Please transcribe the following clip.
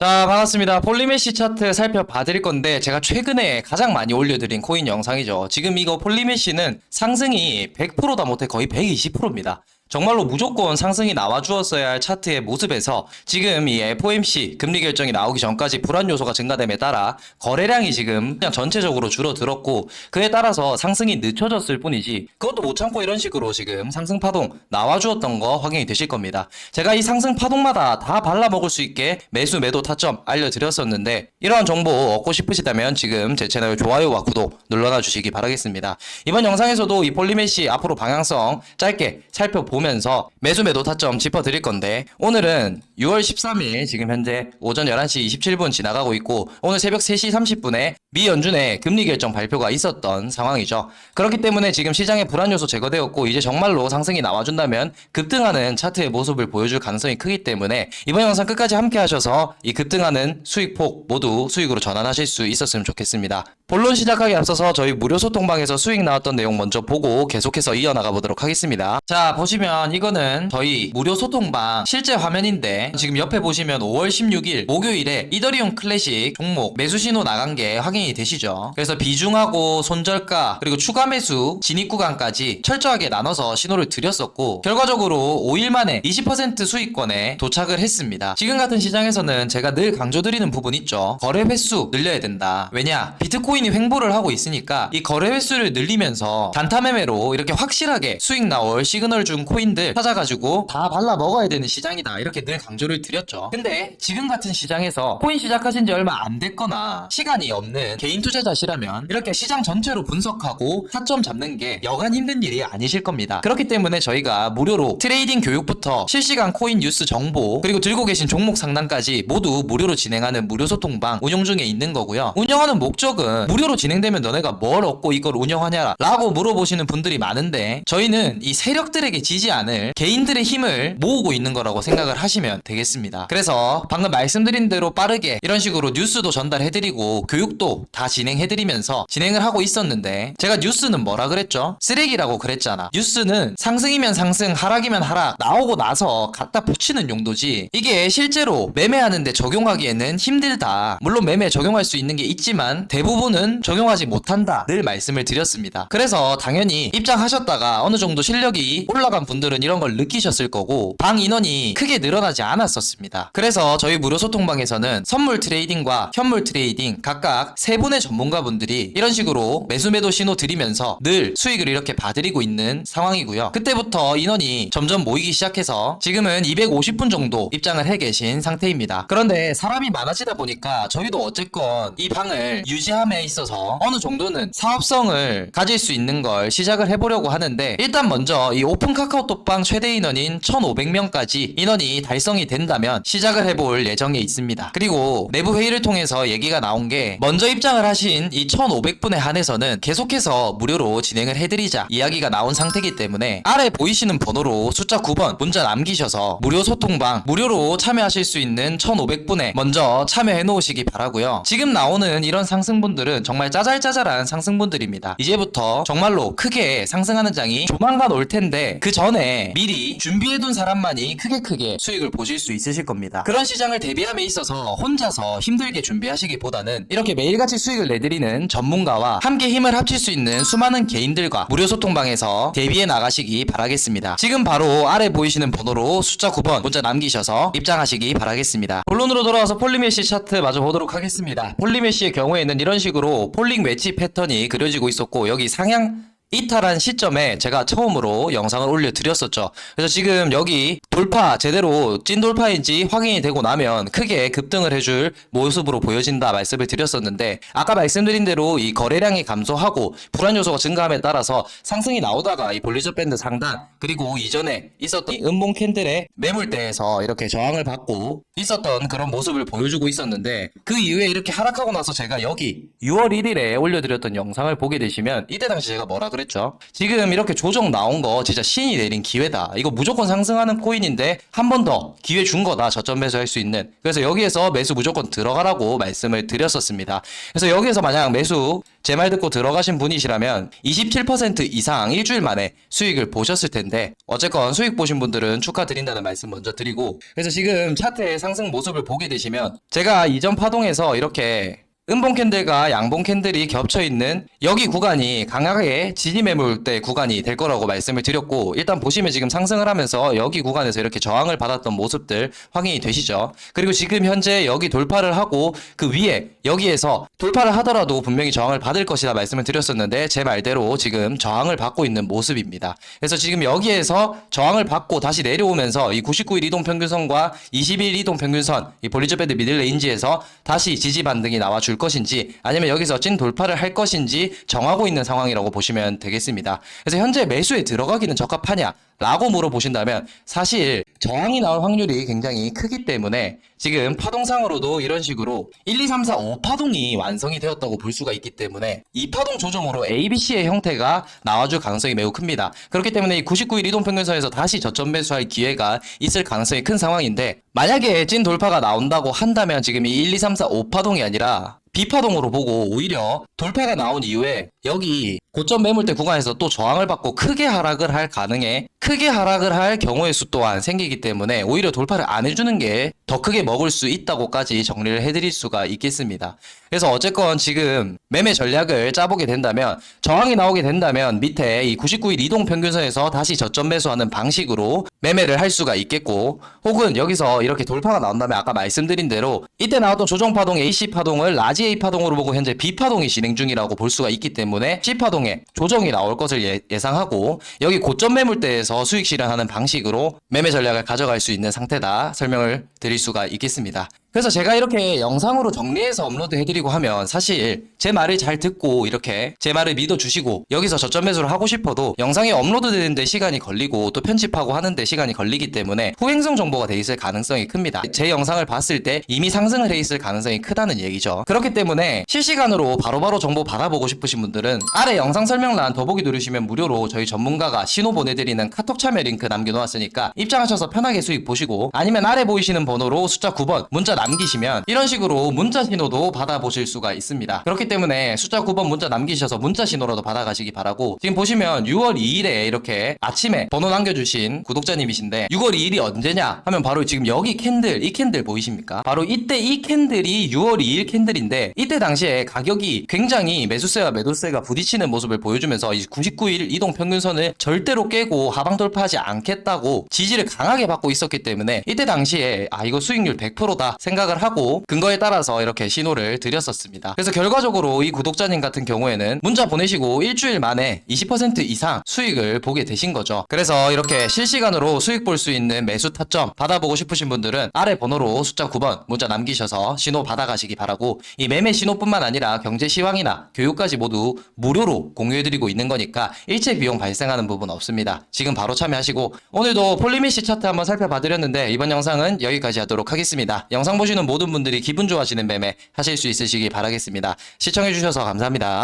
자, 반갑습니다. 폴리메시 차트 살펴봐드릴 건데, 제가 최근에 가장 많이 올려드린 코인 영상이죠. 지금 이거 폴리메시는 상승이 100%다 못해 거의 120%입니다. 정말로 무조건 상승이 나와주었어야 할 차트의 모습에서 지금 이 FOMC 금리 결정이 나오기 전까지 불안 요소가 증가됨에 따라 거래량이 지금 그냥 전체적으로 줄어들었고 그에 따라서 상승이 늦춰졌을 뿐이지 그것도 못 참고 이런 식으로 지금 상승 파동 나와주었던 거 확인이 되실 겁니다. 제가 이 상승 파동마다 다 발라먹을 수 있게 매수 매도 타점 알려드렸었는데 이러한 정보 얻고 싶으시다면 지금 제 채널 좋아요와 구독 눌러놔 주시기 바라겠습니다. 이번 영상에서도 이 폴리메시 앞으로 방향성 짧게 살펴보 면서 매수 매도 타점 짚어드릴 건데 오늘은 6월 13일 지금 현재 오전 11시 27분 지나가고 있고 오늘 새벽 3시 30분에 미 연준의 금리 결정 발표가 있었던 상황이죠. 그렇기 때문에 지금 시장의 불안 요소 제거되었고 이제 정말로 상승이 나와준다면 급등하는 차트의 모습을 보여줄 가능성이 크기 때문에 이번 영상 끝까지 함께 하셔서 이 급등하는 수익폭 모두 수익으로 전환하실 수 있었으면 좋겠습니다. 본론 시작하기 앞서서 저희 무료 소통방에서 수익 나왔던 내용 먼저 보고 계속해서 이어나가 보도록 하겠습니다. 자 보시면 이거는 저희 무료 소통방 실제 화면인데 지금 옆에 보시면 5월 16일 목요일에 이더리움 클래식 종목 매수 신호 나간 게 확인이 되시죠. 그래서 비중하고 손절가 그리고 추가 매수 진입 구간까지 철저하게 나눠서 신호를 드렸었고 결과적으로 5일 만에 20% 수익권에 도착을 했습니다. 지금 같은 시장에서는 제가 늘 강조드리는 부분 있죠. 거래 횟수 늘려야 된다. 왜냐 비트코인이 횡보를 하고 있으니까 이 거래 횟수를 늘리면서 단타 매매로 이렇게 확실하게 수익 나올 시그널 준 코인 들 찾아가지고 다 발라 먹어야 되는 시장이다. 이렇게 늘 강조를 드렸죠. 근데 지금 같은 시장에서 코인 시작하신 지 얼마 안 됐거나 시간이 없는 개인 투자자시라면 이렇게 시장 전체로 분석하고 타점 잡는 게 여간 힘든 일이 아니실 겁니다. 그렇기 때문에 저희가 무료로 트레이딩 교육부터 실시간 코인 뉴스 정보 그리고 들고 계신 종목 상담까지 모두 무료로 진행하는 무료 소통방 운영 중에 있는 거고요. 운영하는 목적은 무료로 진행되면 너네가 뭘 얻고 이걸 운영하냐 라고 물어보시는 분들이 많은데 저희는 이 세력들에게 지지 않을 개인들의 힘을 모으고 있는 거라고 생각을 하시면 되겠습니다. 그래서 방금 말씀드린 대로 빠르게 이런 식으로 뉴스도 전달해드리고 교육도 다 진행해드리면서 진행을 하고 있었는데 제가 뉴스는 뭐라 그랬죠? 쓰레기라고 그랬잖아. 뉴스는 상승이면 상승, 하락이면 하락 나오고 나서 갖다 붙이는 용도지 이게 실제로 매매하는데 적용하기에는 힘들다. 물론 매매 적용할 수 있는 게 있지만 대부분은 적용하지 못한다. 늘 말씀을 드렸습니다. 그래서 당연히 입장하셨다가 어느 정도 실력이 올라간 분 들은 이런 걸 느끼셨을 거고 방 인원이 크게 늘어나지 않았었습니다. 그래서 저희 무료 소통방에서는 선물 트레이딩과 현물 트레이딩 각각 세 분의 전문가분들이 이런 식으로 매수 매도 신호 드리면서 늘 수익을 이렇게 봐드리고 있는 상황이고요. 그때부터 인원이 점점 모이기 시작해서 지금은 250분 정도 입장을 해 계신 상태입니다. 그런데 사람이 많아지다 보니까 저희도 어쨌건 이 방을 유지함에 있어서 어느 정도는 사업성을 가질 수 있는 걸 시작을 해보려고 하는데 일단 먼저 이 오픈 카카오 톡방 최대 인원인 1,500명까지 인원이 달성이 된다면 시작을 해볼 예정에 있습니다. 그리고 내부 회의를 통해서 얘기가 나온 게 먼저 입장을 하신 이 1,500분에 한해서는 계속해서 무료로 진행을 해드리자 이야기가 나온 상태이기 때문에 아래 보이시는 번호로 숫자 9번 문자 남기셔서 무료 소통방 무료로 참여하실 수 있는 1,500분에 먼저 참여해 놓으시기 바라고요. 지금 나오는 이런 상승분들은 정말 짜잘짜잘한 상승분들입니다. 이제부터 정말로 크게 상승하는 장이 조만간 올 텐데 그전 에 미리 준비해둔 사람만이 크게 크게 수익을 보실 수 있으실 겁니다. 그런 시장을 대비함에 있어서 혼자서 힘들게 준비하시기보다는 이렇게 매일같이 수익을 내드리는 전문가와 함께 힘을 합칠 수 있는 수많은 개인들과 무료 소통방에서 대비해 나가시기 바라겠습니다. 지금 바로 아래 보이시는 번호로 숫자 9번 문자 남기셔서 입장하시기 바라겠습니다. 본론으로 돌아와서 폴리메시 차트 마저 보도록 하겠습니다. 폴리메시의 경우에는 이런 식으로 폴링 웨지 패턴이 그려지고 있었고 여기 상향 이탈한 시점에 제가 처음으로 영상을 올려드렸었죠. 그래서 지금 여기 돌파 제대로 찐 돌파인지 확인이 되고 나면 크게 급등을 해줄 모습으로 보여진다 말씀을 드렸었는데 아까 말씀드린 대로 이 거래량이 감소하고 불안 요소가 증가함에 따라서 상승이 나오다가 이 볼리저 밴드 상단 그리고 이전에 있었던 이 음봉 캔들의 매물대에서 이렇게 저항을 받고 있었던 그런 모습을 보여주고 있었는데 그 이후에 이렇게 하락하고 나서 제가 여기 6월 1일에 올려드렸던 영상을 보게 되시면 이때 당시 제가 뭐라 그랬 죠. 지금 이렇게 조정 나온 거 진짜 신이 내린 기회다. 이거 무조건 상승하는 코인인데 한 번 더 기회 준 거다. 저점 매수할 수 있는. 그래서 여기에서 매수 무조건 들어가라고 말씀을 드렸었습니다. 그래서 여기에서 만약 매수 제 말 듣고 들어가신 분이시라면 27% 이상 일주일 만에 수익을 보셨을 텐데 어쨌건 수익 보신 분들은 축하드린다는 말씀 먼저 드리고 그래서 지금 차트의 상승 모습을 보게 되시면 제가 이전 파동에서 이렇게 음봉 캔들과 양봉 캔들이 겹쳐 있는 여기 구간이 강하게 지지 매물대 구간이 될 거라고 말씀을 드렸고 일단 보시면 지금 상승을 하면서 여기 구간에서 이렇게 저항을 받았던 모습들 확인이 되시죠. 그리고 지금 현재 여기 돌파를 하고 그 위에 여기에서 돌파를 하더라도 분명히 저항을 받을 것이다 말씀을 드렸었는데 제 말대로 지금 저항을 받고 있는 모습입니다. 그래서 지금 여기에서 저항을 받고 다시 내려오면서 이 99일 이동 평균선과 20일 이동 평균선 이 볼리저 밴드 미들 레인지에서 다시 지지 반등이 나와 줄 것인지 아니면 여기서 찐 돌파를 할 것인지 정하고 있는 상황이라고 보시면 되겠습니다. 그래서 현재 매수에 들어가기는 적합하냐? 라고 물어보신다면 사실 저항이 나올 확률이 굉장히 크기 때문에 지금 파동상으로도 이런 식으로 1, 2, 3, 4, 5 파동이 완성이 되었다고 볼 수가 있기 때문에 이 파동 조정으로 ABC의 형태가 나와줄 가능성이 매우 큽니다. 그렇기 때문에 이 99일 이동 평균선에서 다시 저점 매수할 기회가 있을 가능성이 큰 상황인데 만약에 찐 돌파가 나온다고 한다면 지금 이 1, 2, 3, 4, 5 파동이 아니라 비파동으로 보고 오히려 돌파가 나온 이후에 여기 고점 매물대 구간에서 또 저항을 받고 크게 하락을 할 가능해 크게 하락을 할 경우의 수 또한 생기기 때문에 오히려 돌파를 안 해주는 게 더 크게 먹을 수 있다고까지 정리를 해드릴 수가 있겠습니다. 그래서 어쨌건 지금 매매 전략을 짜보게 된다면 저항이 나오게 된다면 밑에 이 99일 이동 평균선에서 다시 저점 매수하는 방식으로 매매를 할 수가 있겠고 혹은 여기서 이렇게 돌파가 나온다면 아까 말씀드린 대로 이때 나왔던 조정 파동 AC 파동을 라지 A 파동으로 보고 현재 B 파동이 진행 중이라고 볼 수가 있기 때문에 C 파동 에 조정이 나올 것을 예, 예상하고 여기 고점 매물대에서 수익 실현하는 방식으로 매매 전략을 가져갈 수 있는 상태다 설명을 드릴 수가 있겠습니다. 그래서 제가 이렇게 영상으로 정리해서 업로드 해드리고 하면 사실 제 말을 잘 듣고 이렇게 제 말을 믿어주시고 여기서 저점 매수를 하고 싶어도 영상이 업로드 되는데 시간이 걸리고 또 편집하고 하는데 시간이 걸리기 때문에 후행성 정보가 돼 있을 가능성이 큽니다. 제 영상을 봤을 때 이미 상승을 해 있을 가능성이 크다는 얘기죠. 그렇기 때문에 실시간으로 바로바로 정보 받아보고 싶으신 분들은 아래 영상 설명란 더보기 누르시면 무료로 저희 전문가가 신호 보내드리는 카톡 참여 링크 남겨놓았으니까 입장하셔서 편하게 수익 보시고 아니면 아래 보이시는 번호로 숫자 9번 문자 남 기시면 이런 식으로 문자 신호도 받아보실 수가 있습니다. 그렇기 때문에 숫자 9번 문자 남기셔서 문자 신호라도 받아가시기 바라고 지금 보시면 6월 2일에 이렇게 아침에 번호 남겨주신 구독자님이신데 6월 2일이 언제냐 하면 바로 지금 여기 캔들 이 캔들 보이십니까? 바로 이때 이 캔들이 6월 2일 캔들인데 이때 당시에 가격이 굉장히 매수세와 매도세가 부딪히는 모습을 보여주면서 이 99일 이동 평균선을 절대로 깨고 하방 돌파하지 않겠다고 지지를 강하게 받고 있었기 때문에 이때 당시에 아 이거 수익률 100%다 생각을 하고 근거에 따라서 이렇게 신호를 드렸었습니다. 그래서 결과적으로 이 구독자님 같은 경우에는 문자 보내시고 일주일 만에 20% 이상 수익을 보게 되신 거죠. 그래서 이렇게 실시간으로 수익 볼 수 있는 매수 타점 받아보고 싶으신 분들은 아래 번호로 숫자 9번 문자 남기셔서 신호 받아가시기 바라고 이 매매 신호뿐만 아니라 경제 시황이나 교육까지 모두 무료로 공유해드리고 있는 거니까 일체 비용 발생하는 부분 없습니다. 지금 바로 참여하시고 오늘도 폴리미시 차트 한번 살펴봐드렸는데 이번 영상은 여기까지 하도록 하겠습니다. 보시는 모든 분들이 기분 좋아지는 매매 하실 수 있으시기 바라겠습니다. 시청해주셔서 감사합니다.